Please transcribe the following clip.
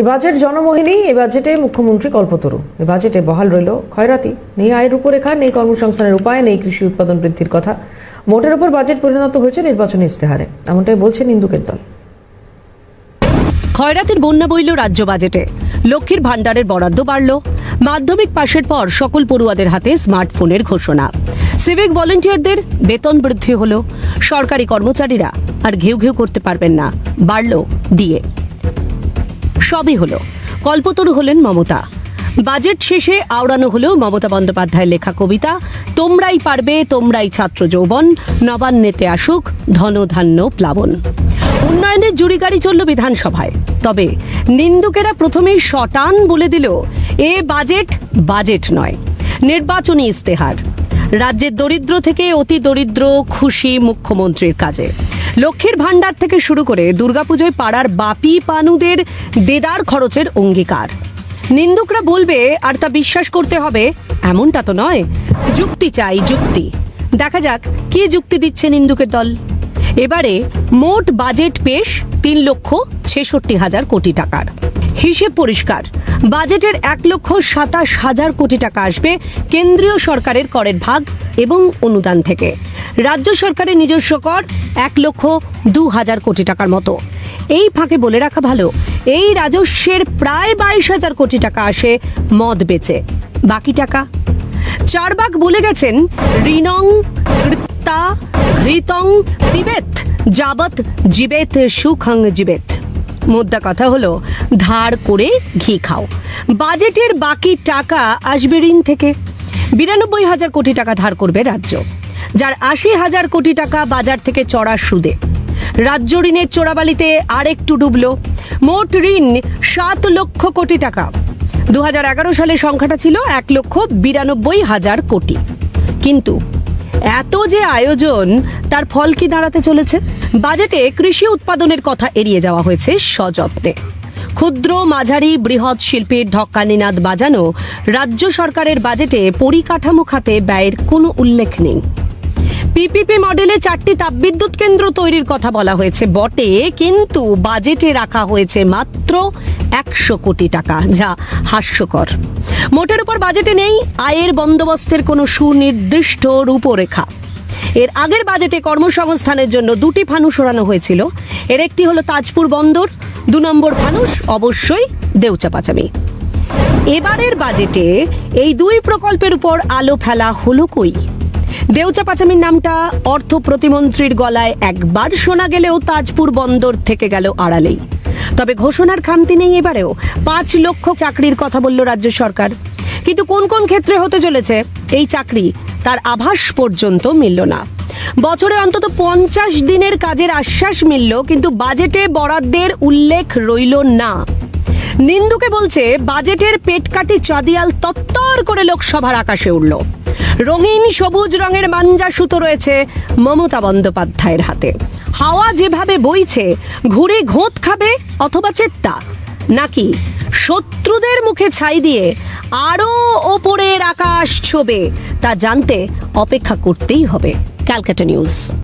এ budget জনমোহিনী, এ বাজেটে মুখ্যমন্ত্রী কল্পতরু। এ বাজেটে বহাল রইল খয়রাতি নেই আয়ের রূপরেখা, নেই কর্মসংস্থানের উপায়, নেই কৃষি উৎপাদন বৃদ্ধির কথা। মোটের উপর বাজেট পরিণত হয়েছে নির্বাচনী ইস্তেহারে এমনটাই বলছে নিন্দুকের দল। খয়রাতের বন্যা বইল রাজ্য বাজেটে। লক্ষ্মীর ভাণ্ডারের বরাদ্দ বাড়ল। মাধ্যমিক পাশের পর সকল পড়ুয়াদের হাতে স্মার্টফোনের ঘোষণা। সিভিক ভলেন্টিয়ারদের বেতন বৃদ্ধি হল। সরকারি কর্মচারীরা আর ঘেউ ঘেউ করতে পারবেন না। বাড়ল ডিএ। সবই হলো। কল্পতরু হলেন মমতা। বাজেট শেষে আওড়ানো হলো মমতা বন্দ্যোপাধ্যায়ের লেখা কবিতা, তোমরাই পারবে, তোমরাই ছাত্র যৌবন, নবান্নেতে আসুক ধনধান্য প্লাবন। উন্নয়নের জুড়ি গাড়ি চলল বিধানসভায়। তবে নিন্দুকেরা প্রথমেই শটান বলে দিল, এ বাজেট বাজেট নয়, নির্বাচনী ইস্তেহার। রাজ্যের দরিদ্র থেকে অতি দরিদ্র, খুশি মুখ্যমন্ত্রীর কাজে। লক্ষ্মীর ভাণ্ডার থেকে শুরু করে দুর্গাপুজোয় পাড়ার বাপি পানুদের দেদার খরচের অঙ্গীকার। নিন্দুকরা বলবে, আর তা বিশ্বাস করতে হবে? এমনটা তো নয়। যুক্তি চাই, যুক্তি। দেখা যাক, কি যুক্তি দিচ্ছে নিন্দুকের দল? এবারে মোট বাজেট পেশ তিন লক্ষ ছেষট্টি হাজার কোটি টাকার। হিসেব পরিষ্কার। বাজেটের এক লক্ষ সাতাশ হাজার কোটি টাকা আসবে কেন্দ্রীয় সরকারের করের ভাগ এবং অনুদান থেকে। রাজ্য সরকারের নিজস্ব কর এক লক্ষ দু হাজার কোটি টাকার মতো। এই ফাঁকে বলে রাখা ভালো, এই রাজস্বের প্রায় বাইশ হাজার কোটি টাকা আসে মদ বেচে। বাকি টাকা? চারবাক বলে গেছেন ঋণং কৃত্তা হৃতং পিবেত যাবত জীবেত, সুখং জীবেত। মোদ্দা কথা হলো, ধার করে ঘি খাও। বাজেটের বাকি টাকা আসবে ঋণ থেকে। বিরানব্বই হাজার কোটি টাকা ধার করবে রাজ্য। যার আশি হাজার কোটি টাকা বাজার থেকে চড়া সুদে। রাজ্য ঋণের চোরাবালিতে আরেকটু ডুবলো। মোট ঋণ সাত লক্ষ কোটি টাকা। দুহাজার এগারো সালে সংখ্যাটা ছিল এক লক্ষ বিরানব্বই হাজার কোটি। কিন্তু এত যে আয়োজন, তার ফল কি দাঁড়াতে চলেছে? বাজেটে কৃষি উৎপাদনের কথা এড়িয়ে যাওয়া হয়েছে সযত্নে। ক্ষুদ্র, মাঝারি, বৃহৎ শিল্পের ঢক্কানিনাদ বাজানো রাজ্য সরকারের বাজেটে পরিকাঠামো খাতে ব্যয়ের কোনো উল্লেখ নেই। পিপিপি মডেলে চারটি তাপবিদ্যুৎ কেন্দ্র তৈরির কথা বলা হয়েছে। বটে, কিন্তু বাজেটে রাখা হয়েছে মাত্র একশো কোটি টাকা, যা হাস্যকর। মোটের উপর বাজেটে নেই, আয়ের বন্দোবস্তের কোনো সুনির্দিষ্ট রূপরেখা। এর আগের বাজেটে কর্মসংস্থানের জন্য দুটি ফানুস ওড়ানো হয়েছিল। এর একটি হলো তাজপুর বন্দর, দু নম্বর ফানুস অবশ্যই দেউচাপাচামি এবারের বাজেটে এই দুই প্রকল্পের উপর আলো ফেলা হলো কই? দেউচা পাচামির নামটা অর্থ প্রতিমন্ত্রীর গলায় একবার শোনা গেলেও তাজপুর বন্দর থেকে গেল আড়ালেই। তবে ঘোষণার খামতি নেই এবারেও। পাঁচ লক্ষ চাকরির কথা বলল রাজ্য সরকার। কিন্তু কোন কোন ক্ষেত্রে হতে চলেছে, এই চাকরি তার আভাস পর্যন্ত মিলল না। বছরে অন্তত পঞ্চাশ দিনের কাজের আশ্বাস মিলল, কিন্তু বাজেটে বরাদ্দের উল্লেখ রইল না। নিন্দুকে বলছে, বাজেটের পেটকাটি চাঁদিয়াল তত্তর করে লোকসভার আকাশে উঠল। রঙিন সবুজ রঙের মাঞ্জা সুতো রয়েছে মমতা বন্দ্যোপাধ্যায়ের হাতে। হাওয়া যেভাবে বইছে, ঘুরে ঘোঁত খাবে অথবা চেত্তা। নাকি শত্রুদের মুখে ছাই দিয়ে আরও ওপরের আকাশ ছবে, তা জানতে অপেক্ষা করতেই হবে। Calcutta news.